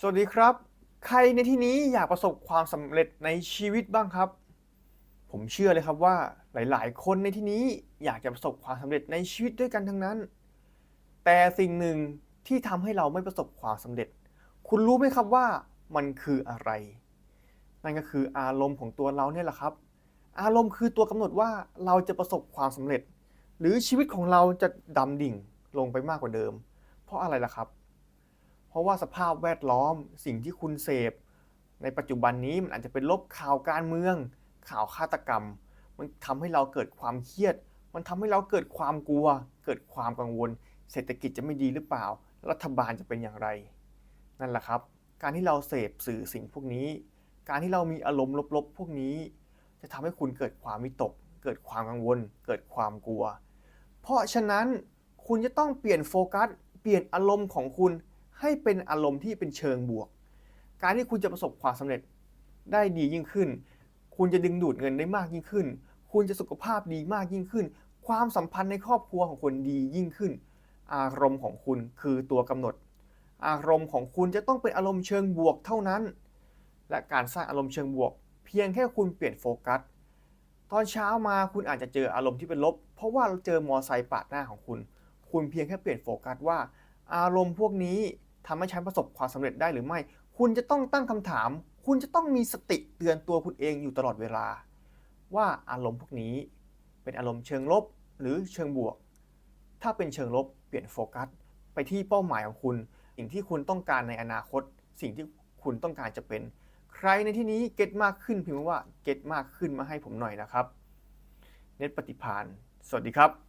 สวัสดีครับ ใครในที่นี้อยากประสบความสำเร็จในชีวิตบ้างครับ ผมเชื่อเลยครับว่าหลาย ๆ คนในที่นี้อยากจะประสบความสำเร็จในชีวิตด้วยกันทั้งนั้น แต่สิ่งหนึ่งที่ทำให้เราไม่ประสบความสำเร็จ คุณรู้ไหมครับว่ามันคืออะไร นั่นก็คืออารมณ์ของตัวเราเนี่ยแหละครับ อารมณ์คือตัวกำหนดว่าเราจะประสบความสำเร็จ หรือชีวิตของเราจะดำดิ่งลงไปมากกว่าเดิม เพราะอะไรล่ะครับ ราะว่าสภาพแวดล้อมสิ่งที่คุณเสพ ในปัจจุบันนี้มันอาจจะเป็นลบข่าวการเมือง ข่าวฆาตกรรม มันทำให้เราเกิดความเครียด มันทำให้เราเกิดความกลัว เกิดความกังวล เศรษฐกิจจะไม่ดีหรือเปล่า รัฐบาลจะเป็นอย่างไร นั่นแหละครับ การที่เราเสพสื่อสิ่งพวกนี้ การที่เรามีอารมณ์ลบๆ พวกนี้ จะทำให้คุณเกิดความวิตก เกิดความกังวล เกิดความกลัว เพราะฉะนั้นคุณจะต้องเปลี่ยนโฟกัส เปลี่ยนอารมณ์ของคุณ ให้เป็นอารมณ์ที่เป็นเชิงบวก การที่คุณจะประสบความสำเร็จได้ดียิ่งขึ้น คุณจะดึงดูดเงินได้มากยิ่งขึ้น คุณจะสุขภาพดีมากยิ่งขึ้น ความสัมพันธ์ในครอบครัวของคุณดียิ่งขึ้น อารมณ์ของคุณคือตัวกำหนด อารมณ์ของคุณจะต้องเป็นอารมณ์เชิงบวกเท่านั้น และการสร้างอารมณ์เชิงบวก เพียงแค่คุณเปลี่ยนโฟกัส ตอนเช้ามาคุณอาจจะเจออารมณ์ที่เป็นลบ เพราะว่าเจอมอไซค์ปาดหน้าของคุณ คุณเพียงแค่เปลี่ยนโฟกัสว่า อารมณ์พวกนี้ ทำให้ฉันประสบความสำเร็จได้หรือไม่ คุณจะต้องตั้งคำถาม คุณจะต้องมีสติเตือนตัวคุณเองอยู่ตลอดเวลา ว่าอารมณ์พวกนี้ เป็นอารมณ์เชิงลบหรือเชิงบวก ถ้าเป็นเชิงลบเปลี่ยนโฟกัส ไปที่เป้าหมายของคุณ สิ่งที่คุณต้องการในอนาคต สิ่งที่คุณต้องการจะเป็น ใครในที่นี้เก็ตมากขึ้นพิมพ์ว่าเก็ตมากขึ้นมาให้ผมหน่อยนะครับ เน็ตปฏิพานสวัสดีครับ